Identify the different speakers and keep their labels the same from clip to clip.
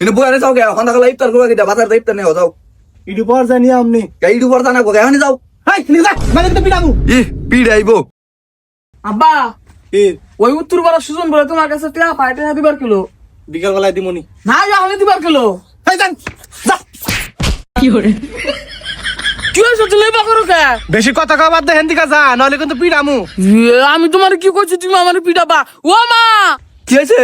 Speaker 1: কিন্তু বয়ানে যাও কে এখন তাহলে ইফতার করবা কিটা বাজার ইফতার নেও যাও
Speaker 2: ইডু পর জানি আমনি।
Speaker 1: এই দুপুর জানা গো এখন যাও
Speaker 2: হাই যা মানে তো পিটাবু।
Speaker 1: ই পিড় আইবো
Speaker 3: আব্বা
Speaker 2: এ
Speaker 3: ওই উত্তর পাড়া সুজন বলে তোমার কাছে টিয়া পাই টিয়া দিবার কিলো।
Speaker 2: বিকাল বেলায় দিমনি
Speaker 3: না এখন দিবার কিলো।
Speaker 2: হাই যান যা।
Speaker 3: কি হয়েছে করো কে?
Speaker 2: বেশি কথা কওয়া বাদ দে হেন্দিকা যা নলে কিন্তু পিটামু।
Speaker 3: এ, আমি তোমার কি করছি তুমি আমার পিটাবা। ও মা!
Speaker 1: কি হয়েছে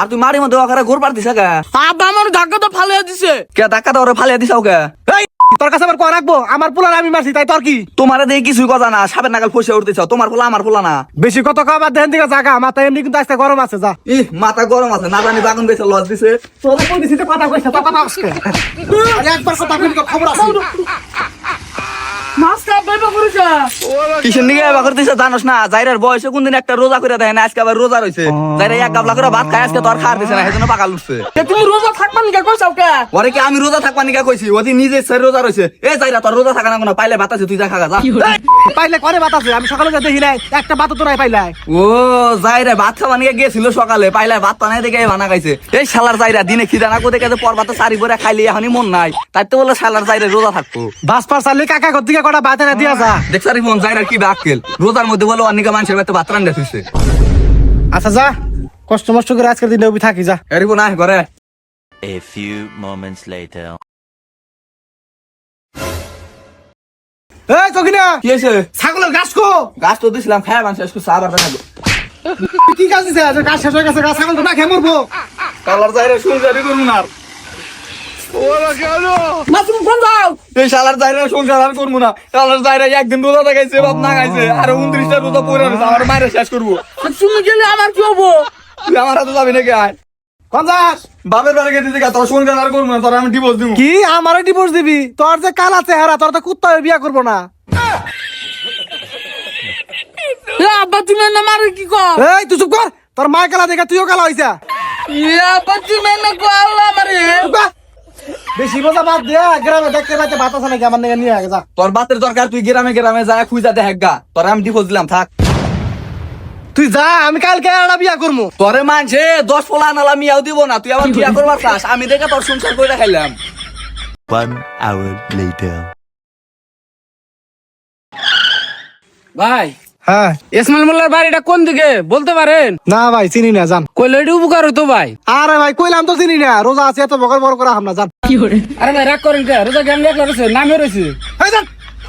Speaker 1: আর তুই মারি মধ্যে ওখানে ঘুর পার দিছা কে
Speaker 3: আব্বা আমার ধাক্কা তো ফালিয়ে দিছে।
Speaker 1: কে ধাক্কা তো ওরে ফালিয়ে দিছাও কে?
Speaker 2: এই তোর কাছে আবার কোয়া রাখব? আমার পোলার আমি মারছি তাই তোর কি?
Speaker 1: তোমারে দিয়ে কিছুই কথা না সাপের নাগাল ফসে উঠতেছ। তোমার পোলা আমার পোলা না।
Speaker 2: বেশি কথা কওয়া বাদ দে হেন্দিকা জাগা মাথা এমনি কিন্তু আজকে গরম আছে যা।
Speaker 1: ই মাথা গরম আছে না জানি বাগুন বেছে লজ দিছে।
Speaker 2: তোর কই দিছিতে কথা কইছ কথা একবার কথা খবর আছে।
Speaker 1: কিসের নিগে এবার করতেছে জানোস না? জাইরার বয়সে কোনদিন একটা রোজা করে দেয় না আজকে আবার রোজা রয়েছে জাইরা এক গাবলা করে ভাত খায় আজকে তোর খাওয়ার দিছে না সেজন্য
Speaker 3: তুমি রোজা থাকবা নিকা কইছাও কে?
Speaker 1: ওরে কি আমি রোজা থাকবা নিকা কইছি? ওদি নিজে সে রোজা রয়েছে এ জাইরা তোর রোজা থাকা না কোনো পাইলে ভাত আছে তুই যা খাগা যা।
Speaker 2: পাইলে করে আছে? আমি সকালে যা দেখি নাই একটা বাত তোরাই পাইলাই
Speaker 1: ও জাইরা ভাত খাওয়া নিয়ে গেছিল সকালে পাইলে ভাত পানাই দেখে ভানা খাইছে। এই শালার জাইরা দিনে খিদা না কোথায় গেছে পর ভাত সারি করে খাইলে এখনই মন নাই। তাই তো বলে শালার জাইরা রোজা থাকব।
Speaker 2: বাস পার চাললি কাকা ঘর দিকে কটা বাতে না দিয়া যা।
Speaker 1: দেখছারি মন জাইরা কি বাক্কেল রোজার মধ্যে বলে অনেক মানুষের বাড়িতে ভাত রান্না থুইছে
Speaker 2: আচ্ছা যা। কষ্ট মষ্ট করে আজকের দিনে উবি থাকি যা।
Speaker 1: এরিব না ঘরে।
Speaker 4: A few moments later.
Speaker 2: এই চকিনা!
Speaker 1: কি হয়েছে
Speaker 2: ছাগলের গাছ কো!
Speaker 1: গাছ তো দিছিলাম খায় মানুষ একটু চা বারটা থাকব
Speaker 2: কি গাছ দিছে? গাছ শেষ হয়ে গেছে গাছ ছাগল তো না খেয়ে মরবো।
Speaker 1: কালার জাইরা শুন জারি করুন আর?
Speaker 3: তুমি ফোন দাও।
Speaker 1: এই শালার জাইরা সংসার আর করব না। শালার একদিন রোজা দেখাইছে বাপ না খাইছে আর উনত্রিশটা রোজা পরে রয়েছে আমার মায়ের শেষ করব।
Speaker 3: তুমি গেলে আমার কি হব?
Speaker 1: তুই আমার হাতে যাবি নাকি
Speaker 2: কোন
Speaker 1: বাপের বাড়ি দেখা তোর সংসার আর করব না তোর আমি ডিভোর্স দিব
Speaker 2: কি? আমারও ডিভোর্স দিবি? তোর যে কালা চেহারা তোর তো কুত্তা বিয়া করব না।
Speaker 3: এ, আব্বা তুমি না মারে কি কর
Speaker 2: এই তুই চুপ কর। তোর মা কালা দেখা তুইও কালা হইছা।
Speaker 3: আব্বা তুমি না কো আল্লাহ মারে
Speaker 2: চুপ কর। বেশি মজা বাদ দে গ্রামে দেখতে পাইতে ভাত নাকি আমার নাকি নিয়ে আগে যা।
Speaker 1: তোর বাতের দরকার তুই গ্রামে গ্রামে যায় খুঁজা দেখ গা তোর আমি ডিভোর্স দিলাম থাক।
Speaker 2: তুই যা আমি কালকে একটা বিয়া করব
Speaker 1: তোরে মানছে দশ পোলা নালা মিয়াও দিব না তুই আমার বিয়া করবার চাস। আমি দেখে তোর সংসার করে খাইলাম।
Speaker 4: One hour later.
Speaker 3: ভাই
Speaker 2: হ্যাঁ।
Speaker 3: ইসমাইল মোল্লার বাড়িটা কোন দিকে? বলতে পারেন?
Speaker 2: না ভাই চিনি না জান।
Speaker 3: কইলে এটি উপকার হতো ভাই।
Speaker 2: আরে ভাই কইলাম তো চিনি না। রোজা আছে এত বকর বড় করে হামলা জান।
Speaker 3: আরে ভাই রাগ করেন কে? রোজা জ্ঞান লেখা রয়েছে নামে রয়েছে।
Speaker 2: এই জান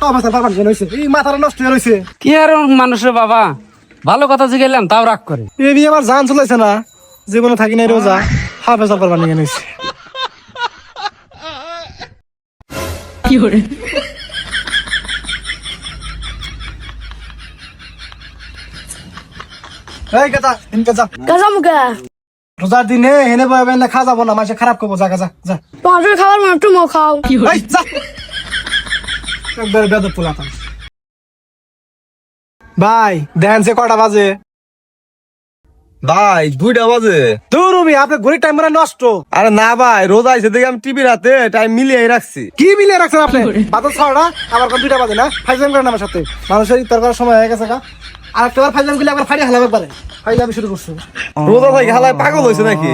Speaker 2: আমার সাথে বাবার হইছে। এই মাথাটা নষ্ট হয়ে
Speaker 3: কি আর মানুষের বাবা? ভালো কথা জিগাইলাম তাও রাগ করে।
Speaker 2: এই বিয়ে আমার জান চলেছে না। জীবনে থাকি নাই রোজা। হাফেজার করবার নিয়ে নিয়েছে। এই রোজার দিনে হেনে খা যাব না মাসে খারাপ করব যা যা যা।
Speaker 5: তোমার খাবার মানে তুমিও খাও।
Speaker 2: এই, যা। একবারে বেদব পোলাতাম ভাই দেন সে কটা বাজে।
Speaker 1: ভাই দুইটা বাজে।
Speaker 2: দৌড়বি আপনি ঘড়ির টাইম মানে নষ্ট।
Speaker 1: আরে না ভাই রোজা আইছে দেখে আমি টিভি রাতে টাইম মিলিয়ে রাখছি।
Speaker 2: কি মিলিয়ে রাখছেন আপনি? বাজার ছড়া কোন দুইটা বাজে না? ফাইজাম করেন আমার সাথে। মানুষের তরকার সময় হয়ে গেছে গা। আর একটা বার ফাইজাম গুলি একবার ফাইডে হালাবে ফাইলে আমি শুরু করছ।
Speaker 1: রোজা ভাই হালায় পাগল হয়েছে নাকি?